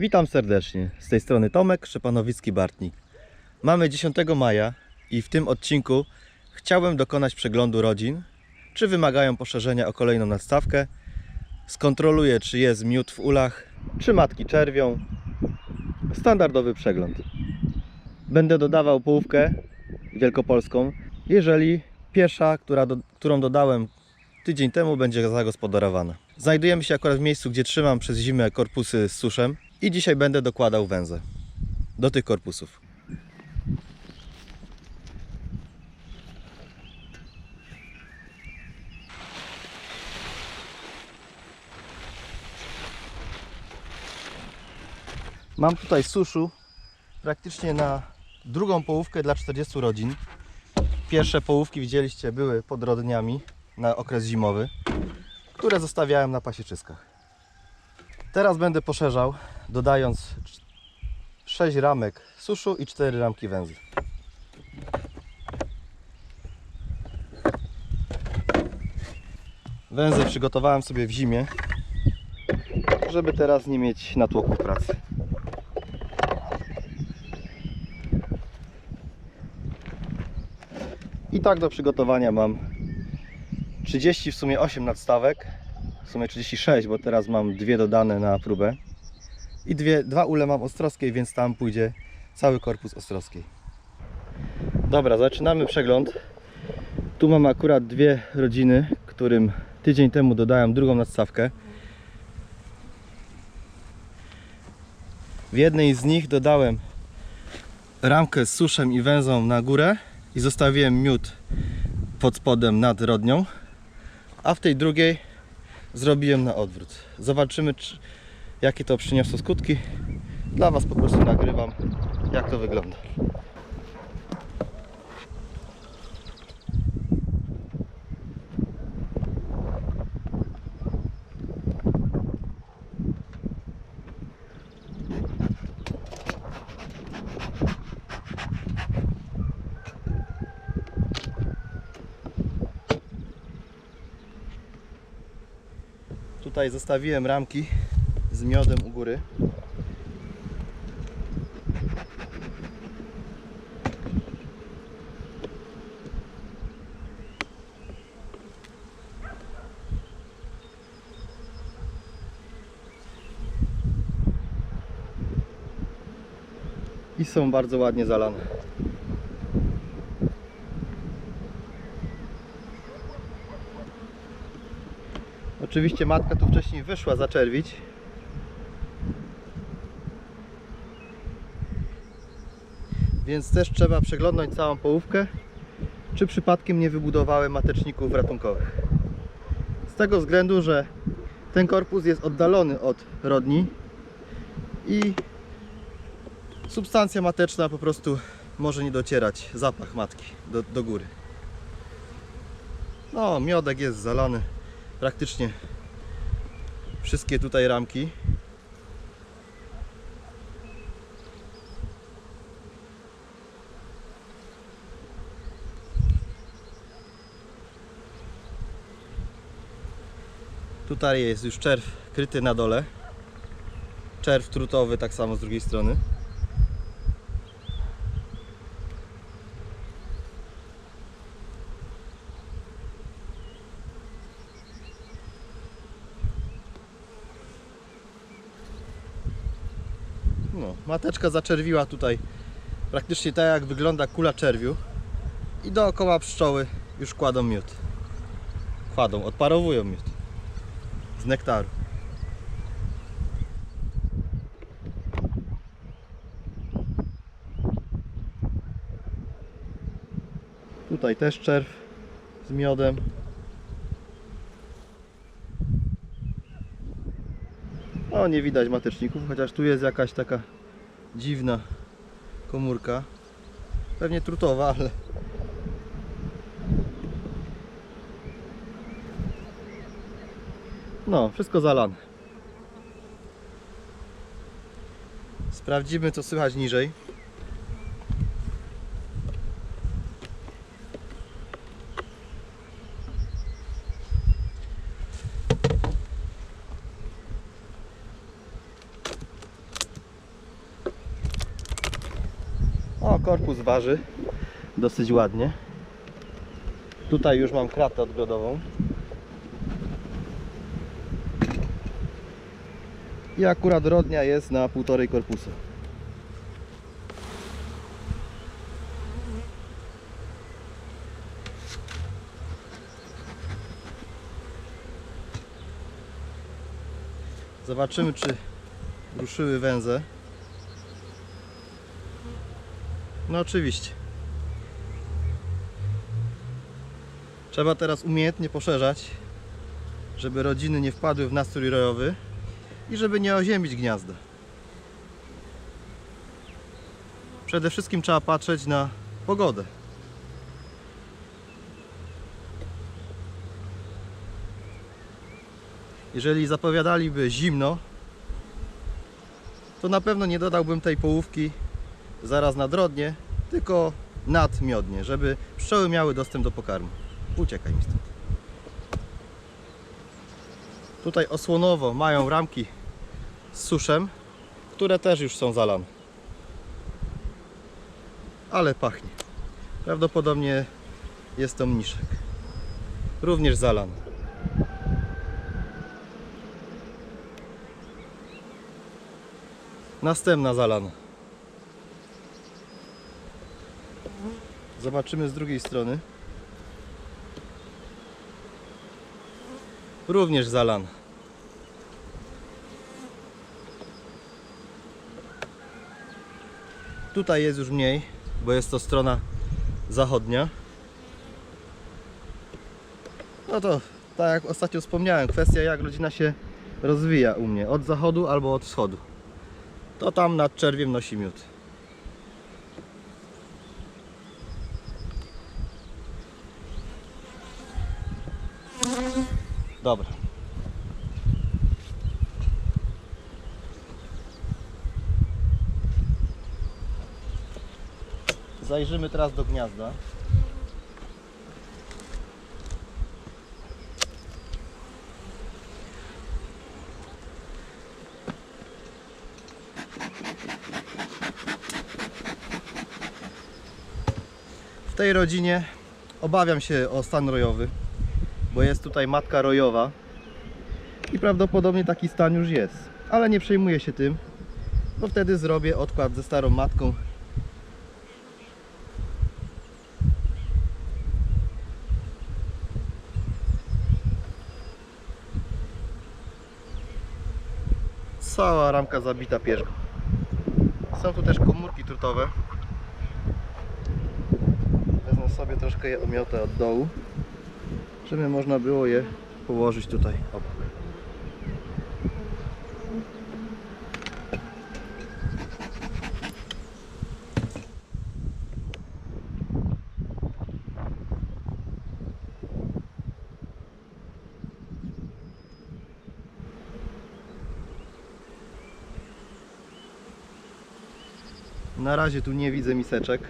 Witam serdecznie. Z tej strony Tomek Szczepanowicki-Bartnik. Mamy 10 maja i w tym odcinku chciałem dokonać przeglądu rodzin, czy wymagają poszerzenia o kolejną nadstawkę. Skontroluję, czy jest miód w ulach, czy matki czerwią. Standardowy przegląd. Będę dodawał połówkę wielkopolską, jeżeli pierwsza, która do, którą dodałem tydzień temu, będzie zagospodarowana. Znajdujemy się akurat w miejscu, gdzie trzymam przez zimę korpusy z suszem i dzisiaj będę dokładał węzę do tych korpusów. Mam tutaj suszu praktycznie na drugą połówkę dla 40 rodzin. Pierwsze połówki widzieliście były pod rodniami na okres zimowy, które zostawiałem na pasieczyskach. Teraz będę poszerzał, dodając 6 ramek suszu i 4 ramki węzy. Węzę przygotowałem sobie w zimie, żeby teraz nie mieć natłoku pracy. I tak do przygotowania mam 30 w sumie 8 nadstawek, w sumie 36, bo teraz mam dwie dodane na próbę. I dwie, dwa ule mam ostrowskiej, więc tam pójdzie cały korpus ostrowskiej. Dobra, zaczynamy przegląd. Tu mam akurat dwie rodziny, którym tydzień temu dodałem drugą nadstawkę. W jednej z nich dodałem ramkę z suszem i węzą na górę i zostawiłem miód pod spodem nad rodnią, a w tej drugiej zrobiłem na odwrót. Zobaczymy, czy, jakie to przyniosło skutki. Dla Was po prostu nagrywam, jak to wygląda. Tutaj zostawiłem ramki z miodem u góry. I są bardzo ładnie zalane. Oczywiście matka tu wcześniej wyszła zaczerwić. Więc też trzeba przeglądnąć całą połówkę, czy przypadkiem nie wybudowałem mateczników ratunkowych. Z tego względu, że ten korpus jest oddalony od rodni i substancja mateczna po prostu może nie docierać, zapach matki do, do góry. No, miodek jest zalany praktycznie wszystkie tutaj ramki. Tutaj jest już czerw kryty na dole. Czerw trutowy tak samo z drugiej strony. No, mateczka zaczerwiła tutaj praktycznie tak jak wygląda kula czerwiu i dookoła pszczoły już kładą miód. Kładą, odparowują miód z nektaru. Tutaj też czerw z miodem. O, nie widać mateczników, chociaż tu jest jakaś taka dziwna komórka. Pewnie trutowa, ale... No, wszystko zalane. Sprawdzimy, co słychać niżej. O, korpus waży dosyć ładnie. Tutaj już mam kratę odgrodową. I akurat rodnia jest na półtorej korpusu. Zobaczymy, czy ruszyły węże. No oczywiście. Trzeba teraz umiejętnie poszerzać, żeby rodziny nie wpadły w nastrój rojowy i żeby nie oziębić gniazda. Przede wszystkim trzeba patrzeć na pogodę. Jeżeli zapowiadaliby zimno, to na pewno nie dodałbym tej połówki zaraz na drodnie, tylko nad miodnie, żeby pszczoły miały dostęp do pokarmu. Uciekaj mi stąd. Tutaj osłonowo mają ramki z suszem, które też już są zalane. Ale pachnie. Prawdopodobnie jest to mniszek. Również zalany. Następna zalana. Zobaczymy z drugiej strony. Również zalana. Tutaj jest już mniej, bo jest to strona zachodnia. No to, tak jak ostatnio wspomniałem, kwestia jak rodzina się rozwija u mnie, od zachodu albo od wschodu. To tam nad czerwiem nosi miód. Dobra. Zajrzymy teraz do gniazda. W tej rodzinie obawiam się o stan rojowy, bo jest tutaj matka rojowa i prawdopodobnie taki stan już jest. Ale nie przejmuję się tym, bo wtedy zrobię odkład ze starą matką Cała ramka zabita pierzgą. Są tu też komórki trutowe. Wezmę sobie troszkę je omiotę od dołu, żeby można było je położyć tutaj obok. Na razie tu nie widzę miseczek.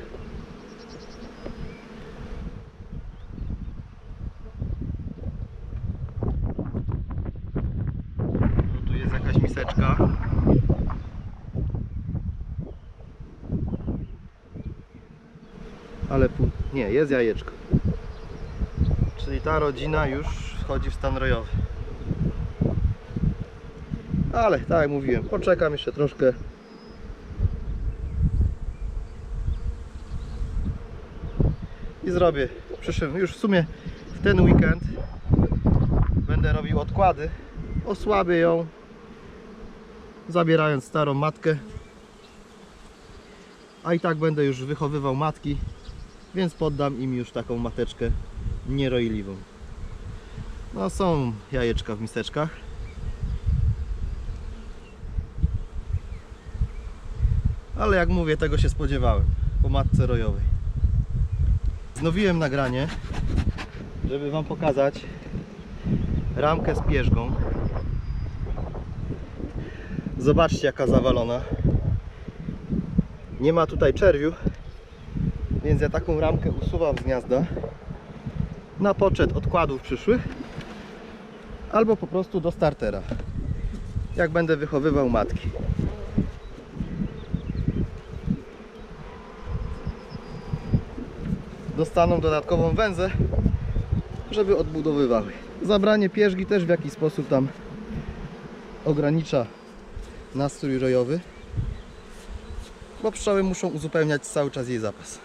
No tu jest jakaś miseczka. Ale nie, jest jajeczko. Czyli ta rodzina już wchodzi w stan rojowy. Ale tak jak mówiłem, poczekam jeszcze troszkę. I zrobię. W przyszłym, już w sumie w ten weekend będę robił odkłady. Osłabię ją zabierając starą matkę. A i tak będę już wychowywał matki więc poddam im już taką mateczkę nierojliwą no są jajeczka w miseczkach. Ale jak mówię tego się spodziewałem po matce rojowej Wznowiłem nagranie, żeby Wam pokazać ramkę z pierzgą. Zobaczcie jaka zawalona. Nie ma tutaj czerwiu, więc ja taką ramkę usuwam z gniazda na poczet odkładów przyszłych albo po prostu do startera, jak będę wychowywał matki. Dostaną dodatkową węzę, żeby odbudowywały. Zabranie pierzgi też w jakiś sposób tam ogranicza nastrój rojowy, bo pszczoły muszą uzupełniać cały czas jej zapas.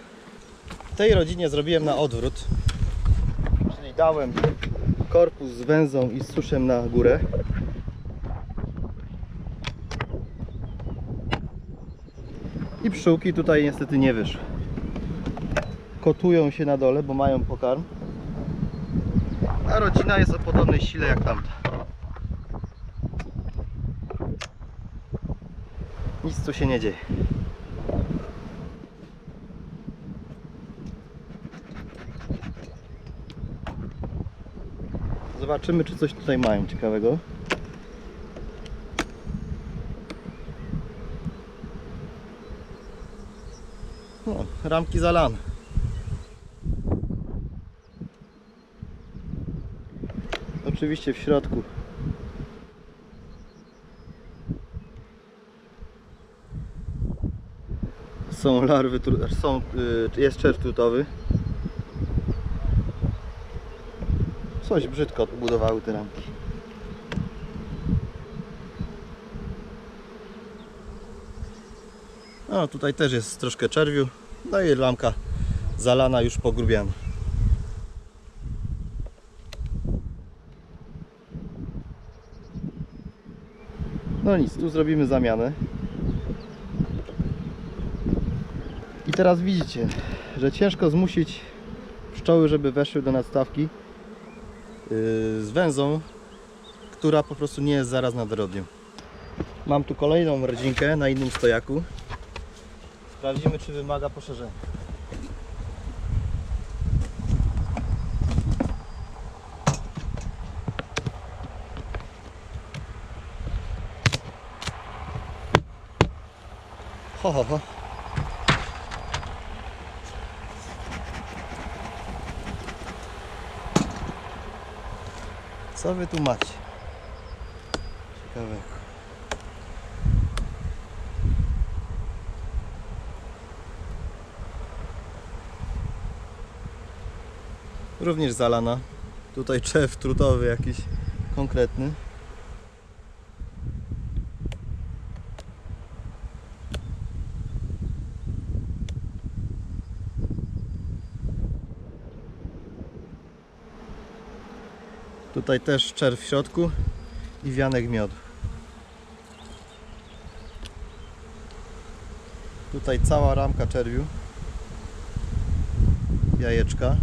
Tej rodzinie zrobiłem na odwrót, czyli dałem korpus z węzą i z suszem na górę. I pszczółki tutaj niestety nie wyszły. Kotują się na dole, bo mają pokarm. A rodzina jest o podobnej sile jak tamta. Nic tu się nie dzieje. Zobaczymy, czy coś tutaj mają ciekawego. No, ramki zalane. Oczywiście w środku są larwy, tru- są, y, jest czerw trutowy. Coś brzydko odbudowały te ramki. No tutaj też jest troszkę czerwiu. No i lamka zalana już pogrubiana. No nic, tu zrobimy zamianę. I teraz widzicie, że ciężko zmusić pszczoły, żeby weszły do nadstawki yy, z węzą, która po prostu nie jest zaraz nad rodnią. Mam tu kolejną rodzinkę na innym stojaku. Sprawdzimy, czy wymaga poszerzenia. Ho, ho, ho. Co wy tu macie? Ciekawego. Również zalana. Tutaj czew trutowy jakiś konkretny. Tutaj też czerw w środku i wianek miodu. Tutaj cała ramka czerwiu. Jajeczka.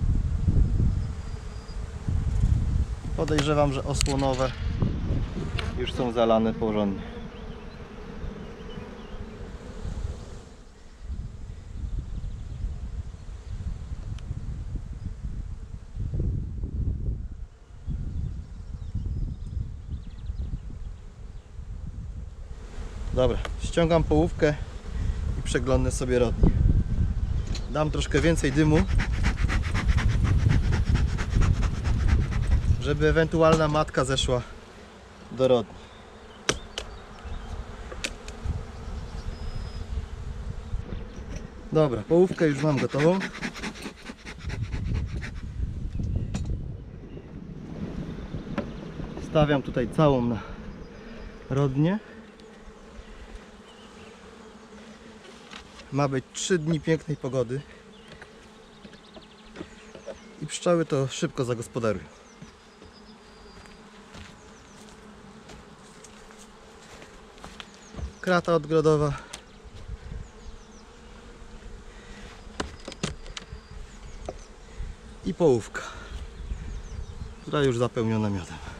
Podejrzewam, że osłonowe już są zalane porządnie. Dobra, ściągam połówkę i przeglądnę sobie rodnik. Dam troszkę więcej dymu, żeby ewentualna matka zeszła do rodni. Dobra, połówkę już mam gotową. Stawiam tutaj całą na rodnie. Ma być 3 dni pięknej pogody. I pszczoły to szybko zagospodarują. Krata odgrodowa. I połówka, która już zapełniona miodem.